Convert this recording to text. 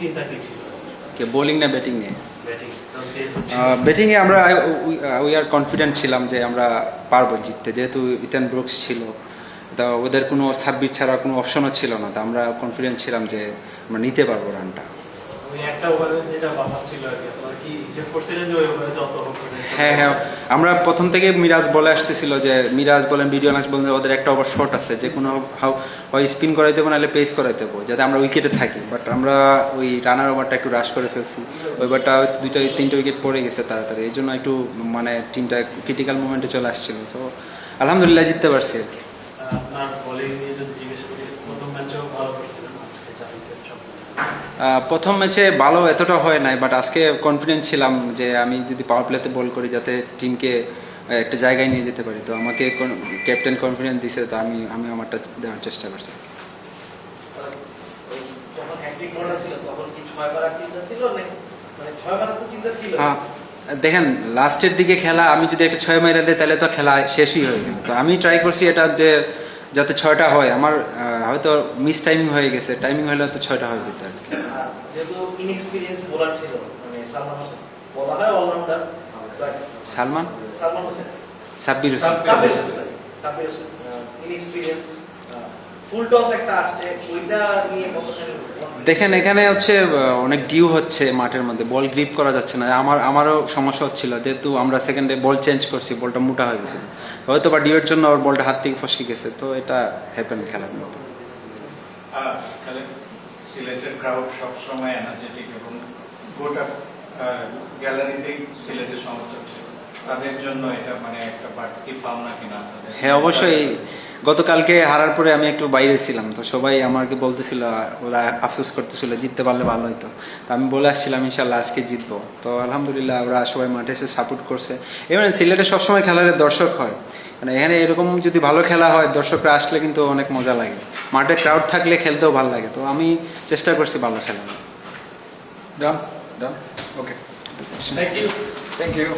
চিন্তা কি ছিল? কে বোলিং না ব্যাটিং নিয়ে? ব্যাটিং এ আমরা উই আর কনফিডেন্ট ছিলাম যে আমরা পারব জিততে। যেহেতু ইতান ব্রুকস ছিল তা ওদের কোনো সাব্বির ছাড়া কোনো অপশনও ছিল না। তা আমরা কনফিডেন্ট ছিলাম যে আমরা নিতে পারব রানটা হবে হ্যাঁ হ্যাঁ। আমরা প্রথম থেকে মিরাজ বলে আসতেছিল যে মিরাজ বলেন ভিডিও নাচ বলেন ওদের একটা ওভার শর্ট আছে যে কোনো হয় স্পিন করাই দেবো নাহলে পেস করাই দেবো যাতে আমরা উইকেটে থাকি। বাট আমরা ওই রানার ওভারটা একটু রাশ করে ফেলছি। ওইবারটা দুইটা তিনটা উইকেট পড়ে গেছে তাড়াতাড়ি এই জন্য একটু মানে টিমটা প্রীটিক্যাল মুভমেন্টে চলে আসছিল। তো আলহামদুলিল্লাহ জিততে পারছি আর কি। আপনার বোলিং নিয়ে যদি জিজ্ঞেস করি প্রথম ম্যাচেও ভালো করছিলেন আজকে চার উইকেট সব আহ, প্রথম ম্যাচে ভালো এতটা হয় নাই বাট আজকে কনফিডেন্ট ছিলাম যে আমি যদি পাওয়ার প্লেতে বল করি যাতে টিমকে একটা জায়গায় নিয়ে যেতে পারি। তো আমাকে ক্যাপ্টেন কনফিডেন্স দিছে তো আমি আমি আমারটা দেওয়ার চেষ্টা করছি। মানে হ্যাঁ দেখেন লাস্টের দিকে খেলা আমি যদি একটা ছয় মাইরা দিই তাহলে তো খেলা শেষই হয়ে গেল। তো আমি ট্রাই করছি এটা যে যাতে ছয়টা হয়। আমার হয়তো মিস টাইমিং হয়ে গেছে। টাইমিং হলে তো ছয়টা হয়ে যেত আর কি। আর যেহেতু ইনএক্সপিরিয়েন্স বোলার ছিল মানে সালমান হোসেন। বলা হয় allrounder Salman? Salman Hossain. Sabbir Hossain. Sabbir Hossain Sabbir Hossain inexperience full toss একটা আসছে ওইটা নিয়ে কতখানি দেখেন এখানে হচ্ছে অনেক ডিউ হচ্ছে মাঠের মধ্যে বল গ্রিপ করা যাচ্ছে না। আমার আমারও সমস্যা হচ্ছিল যেহেতু আমরা সেকেন্ডে বল চেঞ্জ করছি বলটা মোটা হয়ে গেছে। হয়তো বা ডিউর জন্য ওর বলটা হাত থেকে ফসকে গেছে তো এটা হ্যাপেন খেলার মধ্যে সিলেটের ক্রাউড সবসময় এনার্জেটিক এবং গোটা গ্যালারিতেই সিলেটের সমর্থক ছিল। তাদের জন্য এটা মানে একটা বাড়তি পাওনা কিনা হ্যাঁ অবশ্যই। গতকালকে হারার পরে আমি একটু বাইরে ছিলাম তো সবাই আমাকে বলতেছিল ওরা আফসোস করতেছিল জিততে পারলে ভালো হতো তো আমি বলে আসছিলাম ইনশাল্লাহ আজকে জিতবো। তো আলহামদুলিল্লাহ ওরা সবাই মাঠে এসে সাপোর্ট করছে। এবার সিলেটে সবসময় খেলার দর্শক হয়। মানে এখানে এরকম যদি ভালো খেলা হয় দর্শকরা আসলে কিন্তু অনেক মজা লাগে। মাঠে ক্রাউড থাকলে খেলতেও ভালো লাগে। তো আমি চেষ্টা করছি ভালো খেলা Done? Done? Okay thank you thank you.